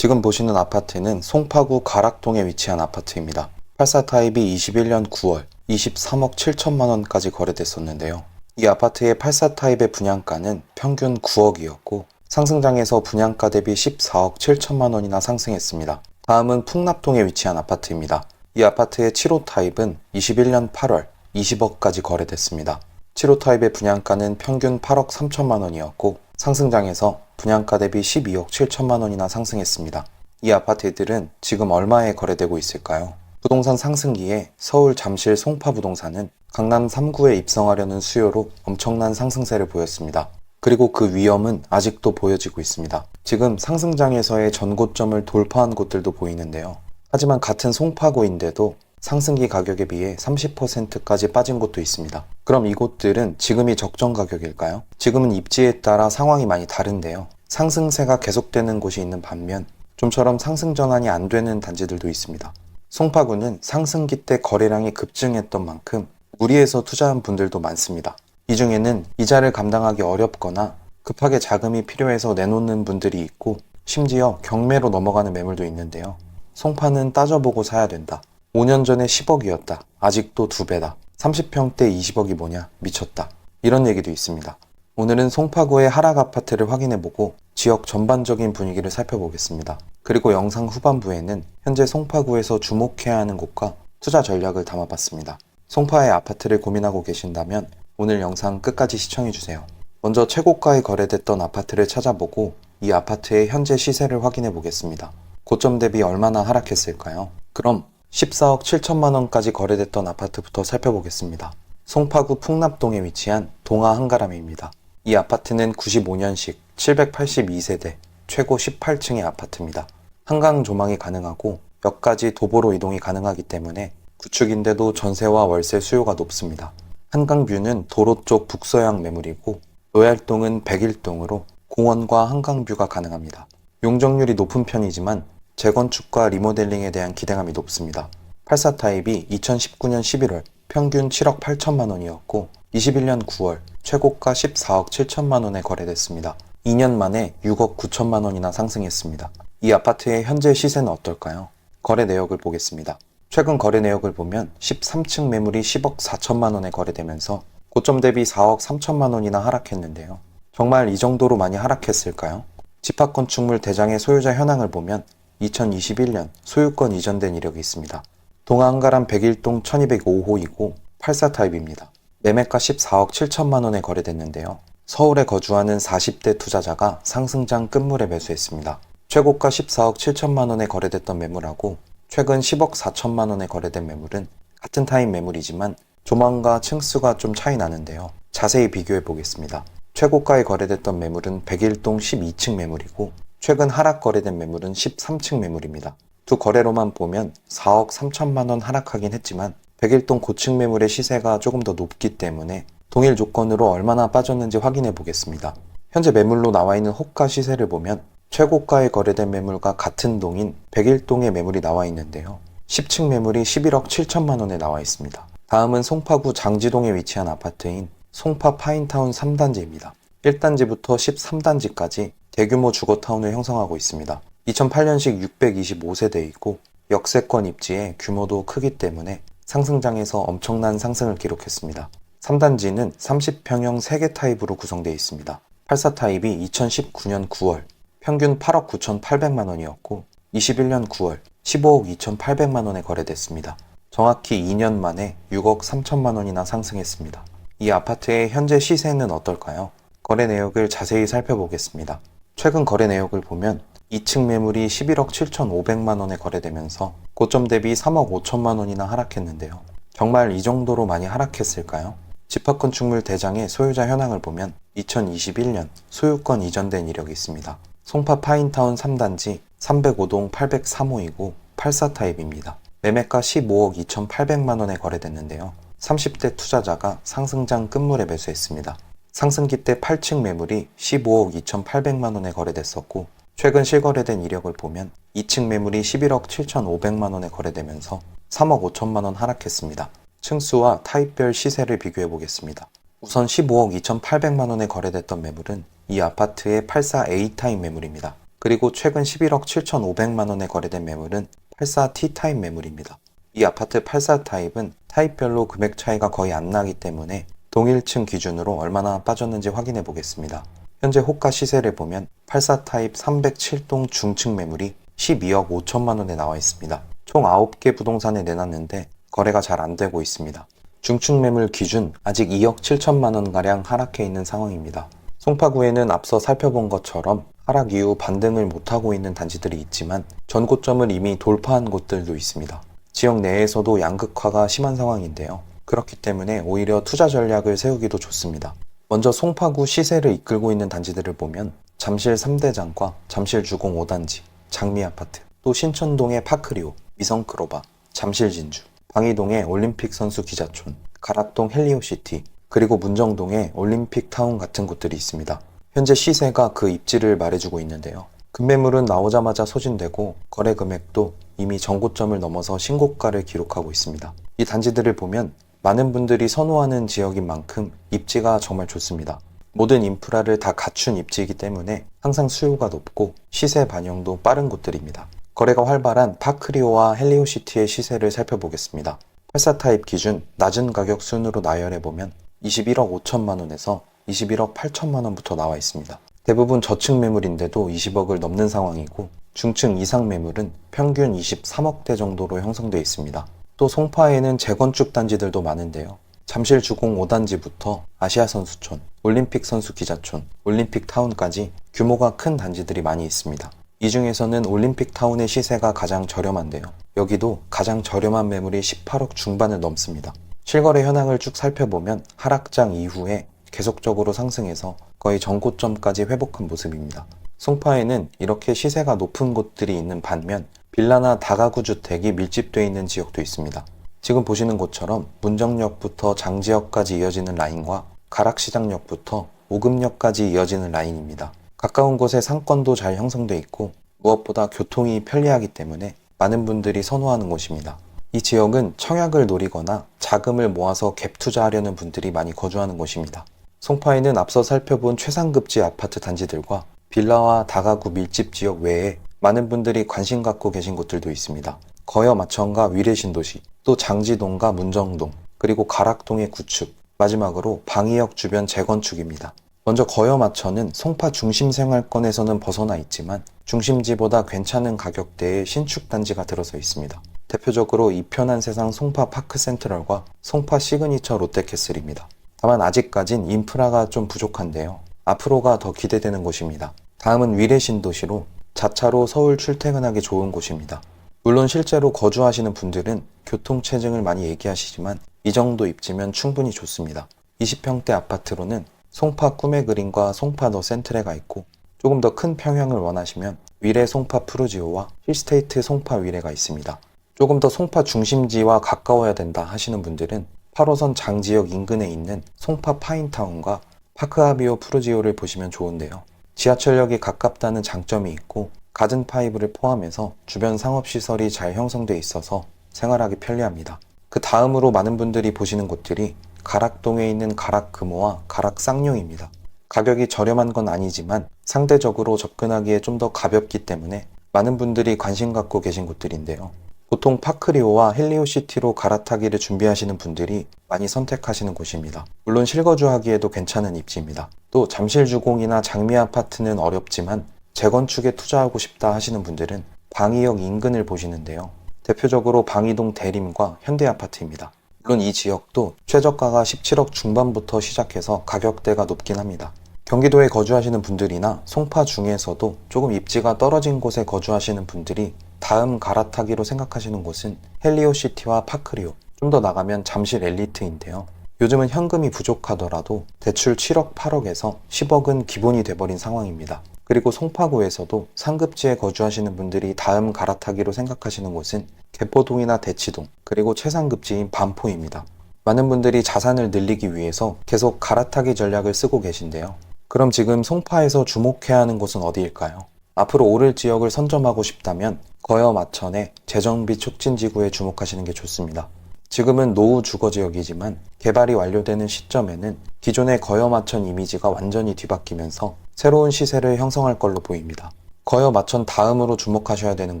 지금 보시는 아파트는 송파구 가락동에 위치한 아파트입니다. 84 타입이 21년 9월 23억 7천만 원까지 거래됐었는데요. 이 아파트의 84 타입의 분양가는 평균 9억이었고 상승장에서 분양가 대비 14억 7천만 원이나 상승했습니다. 다음은 풍납동에 위치한 아파트입니다. 이 아파트의 7호 타입은 21년 8월 20억까지 거래됐습니다. 7호 타입의 분양가는 평균 8억 3천만 원이었고 상승장에서 분양가 대비 12억 7천만 원이나 상승했습니다. 이 아파트들은 지금 얼마에 거래되고 있을까요? 부동산 상승기에 서울 잠실 송파 부동산은 강남 3구에 입성하려는 수요로 엄청난 상승세를 보였습니다. 그리고 그 위험은 아직도 보여지고 있습니다. 지금 상승장에서의 전고점을 돌파한 곳들도 보이는데요. 하지만 같은 송파구인데도 상승기 가격에 비해 30%까지 빠진 곳도 있습니다. 그럼 이곳들은 지금이 적정 가격일까요? 지금은 입지에 따라 상황이 많이 다른데요. 상승세가 계속되는 곳이 있는 반면 좀처럼 상승 전환이 안 되는 단지들도 있습니다. 송파구는 상승기 때 거래량이 급증했던 만큼 무리해서 투자한 분들도 많습니다. 이 중에는 이자를 감당하기 어렵거나 급하게 자금이 필요해서 내놓는 분들이 있고 심지어 경매로 넘어가는 매물도 있는데요. 송파는 따져보고 사야 된다. 5년 전에 10억이었다. 아직도 두 배다. 30평대 20억이 뭐냐? 미쳤다. 이런 얘기도 있습니다. 오늘은 송파구의 하락 아파트를 확인해보고 지역 전반적인 분위기를 살펴보겠습니다. 그리고 영상 후반부에는 현재 송파구에서 주목해야 하는 곳과 투자 전략을 담아봤습니다. 송파의 아파트를 고민하고 계신다면 오늘 영상 끝까지 시청해주세요. 먼저 최고가에 거래됐던 아파트를 찾아보고 이 아파트의 현재 시세를 확인해 보겠습니다. 고점 대비 얼마나 하락했을까요? 그럼 14억 7천만 원까지 거래됐던 아파트부터 살펴보겠습니다. 송파구 풍납동에 위치한 동아 한가람입니다. 이 아파트는 95년식 782세대 최고 18층의 아파트입니다. 한강 조망이 가능하고 역까지 도보로 이동이 가능하기 때문에 구축인데도 전세와 월세 수요가 높습니다. 한강뷰는 도로 쪽 북서양 매물이고 로얄동은 백일동으로 공원과 한강뷰가 가능합니다. 용적률이 높은 편이지만 재건축과 리모델링에 대한 기대감이 높습니다. 84 타입이 2019년 11월 평균 7억 8천만 원이었고 21년 9월 최고가 14억 7천만 원에 거래됐습니다. 2년 만에 6억 9천만 원이나 상승했습니다. 이 아파트의 현재 시세는 어떨까요? 거래 내역을 보겠습니다. 최근 거래 내역을 보면 13층 매물이 10억 4천만 원에 거래되면서 고점 대비 4억 3천만 원이나 하락했는데요. 정말 이 정도로 많이 하락했을까요? 집합건축물 대장의 소유자 현황을 보면 2021년 소유권 이전된 이력이 있습니다. 동안가람 101동 1205호이고 84 타입입니다. 매매가 14억 7천만 원에 거래됐는데요. 서울에 거주하는 40대 투자자가 상승장 끝물에 매수했습니다. 최고가 14억 7천만 원에 거래됐던 매물하고 최근 10억 4천만 원에 거래된 매물은 같은 타입 매물이지만 조망과 층수가 좀 차이 나는데요. 자세히 비교해 보겠습니다. 최고가에 거래됐던 매물은 101동 12층 매물이고 최근 하락 거래된 매물은 13층 매물입니다. 두 거래로만 보면 4억 3천만 원 하락하긴 했지만 101동 고층 매물의 시세가 조금 더 높기 때문에 동일 조건으로 얼마나 빠졌는지 확인해 보겠습니다. 현재 매물로 나와 있는 호가 시세를 보면 최고가에 거래된 매물과 같은 동인 101동의 매물이 나와 있는데요. 10층 매물이 11억 7천만 원에 나와 있습니다. 다음은 송파구 장지동에 위치한 아파트인 송파 파인타운 3단지입니다. 1단지부터 13단지까지 대규모 주거타운을 형성하고 있습니다. 2008년식 625세대이고 역세권 입지에 규모도 크기 때문에 상승장에서 엄청난 상승을 기록했습니다. 3단지는 30평형 3개 타입으로 구성되어 있습니다. 84 타입이 2019년 9월 평균 8억 9,800만 원이었고 21년 9월 15억 2,800만 원에 거래됐습니다. 정확히 2년 만에 6억 3천만 원이나 상승했습니다. 이 아파트의 현재 시세는 어떨까요? 거래 내역을 자세히 살펴보겠습니다. 최근 거래 내역을 보면 2층 매물이 11억 7,500만 원에 거래되면서 고점 대비 3억 5천만 원이나 하락했는데요. 정말 이 정도로 많이 하락했을까요? 집합건축물 대장의 소유자 현황을 보면 2021년 소유권 이전된 이력이 있습니다. 송파 파인타운 3단지 305동 803호이고 84 타입입니다. 매매가 15억 2,800만 원에 거래됐는데요. 30대 투자자가 상승장 끝물에 매수했습니다. 상승기 때 8층 매물이 15억 2,800만 원에 거래됐었고 최근 실거래된 이력을 보면 2층 매물이 11억 7,500만 원에 거래되면서 3억 5천만 원 하락했습니다. 층수와 타입별 시세를 비교해 보겠습니다. 우선 15억 2,800만 원에 거래됐던 매물은 이 아파트의 84A 타입 매물입니다. 그리고 최근 11억 7,500만 원에 거래된 매물은 84 T타입 매물입니다. 이 아파트 84 타입은 타입별로 금액 차이가 거의 안 나기 때문에 동일층 기준으로 얼마나 빠졌는지 확인해 보겠습니다. 현재 호가 시세를 보면 84 타입 307동 중층 매물이 12억 5천만 원에 나와 있습니다. 총 9개 부동산에 내놨는데 거래가 잘 안 되고 있습니다. 중층 매물 기준 아직 2억 7천만 원가량 하락해 있는 상황입니다. 송파구에는 앞서 살펴본 것처럼 하락 이후 반등을 못하고 있는 단지들이 있지만 전고점을 이미 돌파한 곳들도 있습니다. 지역 내에서도 양극화가 심한 상황인데요. 그렇기 때문에 오히려 투자 전략을 세우기도 좋습니다. 먼저 송파구 시세를 이끌고 있는 단지들을 보면 잠실 3대장과 잠실 주공 5단지, 장미아파트, 또 신천동의 파크리오, 미성크로바, 잠실 진주, 방이동의 올림픽 선수 기자촌, 가락동 헬리오시티, 그리고 문정동의 올림픽 타운 같은 곳들이 있습니다. 현재 시세가 그 입지를 말해주고 있는데요. 급매물은 나오자마자 소진되고 거래 금액도 이미 전고점을 넘어서 신고가를 기록하고 있습니다. 이 단지들을 보면 많은 분들이 선호하는 지역인 만큼 입지가 정말 좋습니다. 모든 인프라를 다 갖춘 입지이기 때문에 항상 수요가 높고 시세 반영도 빠른 곳들입니다. 거래가 활발한 파크리오와 헬리오시티의 시세를 살펴보겠습니다. 84 타입 기준 낮은 가격 순으로 나열해 보면 21억 5천만 원에서 21억 8천만 원부터 나와 있습니다. 대부분 저층 매물인데도 20억을 넘는 상황이고 중층 이상 매물은 평균 23억대 정도로 형성되어 있습니다. 또 송파에는 재건축 단지들도 많은데요. 잠실 주공 5단지부터 아시아 선수촌, 올림픽 선수 기자촌, 올림픽 타운까지 규모가 큰 단지들이 많이 있습니다. 이 중에서는 올림픽 타운의 시세가 가장 저렴한데요. 여기도 가장 저렴한 매물이 18억 중반을 넘습니다. 실거래 현황을 쭉 살펴보면 하락장 이후에 계속적으로 상승해서 거의 전고점까지 회복한 모습입니다. 송파에는 이렇게 시세가 높은 곳들이 있는 반면 빌라나 다가구 주택이 밀집되어 있는 지역도 있습니다. 지금 보시는 곳처럼 문정역부터 장지역까지 이어지는 라인과 가락시장역부터 오금역까지 이어지는 라인입니다. 가까운 곳에 상권도 잘 형성돼 있고 무엇보다 교통이 편리하기 때문에 많은 분들이 선호하는 곳입니다. 이 지역은 청약을 노리거나 자금을 모아서 갭 투자하려는 분들이 많이 거주하는 곳입니다. 송파에는 앞서 살펴본 최상급지 아파트 단지들과 빌라와 다가구 밀집 지역 외에 많은 분들이 관심 갖고 계신 곳들도 있습니다. 거여 마천과 위례신도시, 또 장지동과 문정동, 그리고 가락동의 구축, 마지막으로 방이역 주변 재건축입니다. 먼저 거여 마천은 송파 중심 생활권에서는 벗어나 있지만 중심지보다 괜찮은 가격대의 신축 단지가 들어서 있습니다. 대표적으로 이 편한 세상 송파 파크 센트럴과 송파 시그니처 롯데캐슬입니다. 다만 아직까진 인프라가 좀 부족한데요. 앞으로가 더 기대되는 곳입니다. 다음은 위례신도시로 자차로 서울 출퇴근하기 좋은 곳입니다. 물론 실제로 거주하시는 분들은 교통체증을 많이 얘기하시지만 이 정도 입지면 충분히 좋습니다. 20평대 아파트로는 송파 꿈의 그림과 송파 더 센트레가 있고 조금 더 큰 평형을 원하시면 위례 송파 푸르지오와 힐스테이트 송파 위례가 있습니다. 조금 더 송파 중심지와 가까워야 된다 하시는 분들은 8호선 장지역 인근에 있는 송파 파인타운과 파크아비오 푸르지오를 보시면 좋은데요. 지하철역이 가깝다는 장점이 있고 가든 파이브를 포함해서 주변 상업시설이 잘 형성돼 있어서 생활하기 편리합니다. 그 다음으로 많은 분들이 보시는 곳들이 가락동에 있는 가락금호와 가락쌍용입니다. 가격이 저렴한 건 아니지만 상대적으로 접근하기에 좀 더 가볍기 때문에 많은 분들이 관심 갖고 계신 곳들인데요. 보통 파크리오와 헬리오시티로 갈아타기를 준비하시는 분들이 많이 선택하시는 곳입니다. 물론 실거주하기에도 괜찮은 입지입니다. 또 잠실주공이나 장미아파트는 어렵지만 재건축에 투자하고 싶다 하시는 분들은 방이역 인근을 보시는데요. 대표적으로 방이동 대림과 현대아파트입니다. 물론 이 지역도 최저가가 17억 중반부터 시작해서 가격대가 높긴 합니다. 경기도에 거주하시는 분들이나 송파 중에서도 조금 입지가 떨어진 곳에 거주하시는 분들이 다음 갈아타기로 생각하시는 곳은 헬리오시티와 파크리오, 좀 더 나가면 잠실 엘리트인데요. 요즘은 현금이 부족하더라도 대출 7억, 8억에서 10억은 기본이 돼버린 상황입니다. 그리고 송파구에서도 상급지에 거주하시는 분들이 다음 갈아타기로 생각하시는 곳은 개포동이나 대치동, 그리고 최상급지인 반포입니다. 많은 분들이 자산을 늘리기 위해서 계속 갈아타기 전략을 쓰고 계신데요. 그럼 지금 송파에서 주목해야 하는 곳은 어디일까요? 앞으로 오를 지역을 선점하고 싶다면 거여 마천의 재정비 촉진 지구에 주목하시는 게 좋습니다. 지금은 노후 주거 지역이지만 개발이 완료되는 시점에는 기존의 거여 마천 이미지가 완전히 뒤바뀌면서 새로운 시세를 형성할 걸로 보입니다. 거여 마천 다음으로 주목하셔야 되는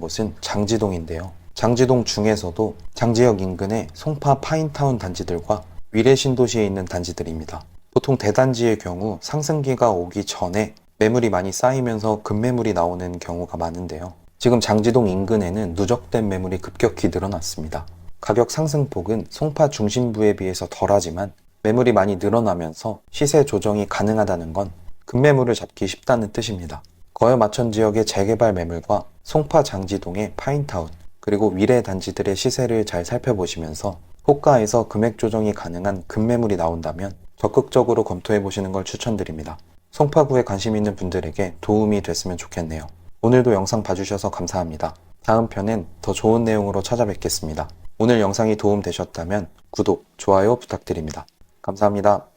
곳은 장지동인데요. 장지동 중에서도 장지역 인근의 송파 파인타운 단지들과 위례 신도시에 있는 단지들입니다. 보통 대단지의 경우 상승기가 오기 전에 매물이 많이 쌓이면서 급매물이 나오는 경우가 많은데요. 지금 장지동 인근에는 누적된 매물이 급격히 늘어났습니다. 가격 상승폭은 송파 중심부에 비해서 덜하지만 매물이 많이 늘어나면서 시세 조정이 가능하다는 건 급매물을 잡기 쉽다는 뜻입니다. 거여 마천 지역의 재개발 매물과 송파 장지동의 파인타운 그리고 위례 단지들의 시세를 잘 살펴보시면서 호가에서 금액 조정이 가능한 급매물이 나온다면 적극적으로 검토해 보시는 걸 추천드립니다. 송파구에 관심 있는 분들에게 도움이 됐으면 좋겠네요. 오늘도 영상 봐주셔서 감사합니다. 다음 편엔 더 좋은 내용으로 찾아뵙겠습니다. 오늘 영상이 도움 되셨다면 구독, 좋아요 부탁드립니다. 감사합니다.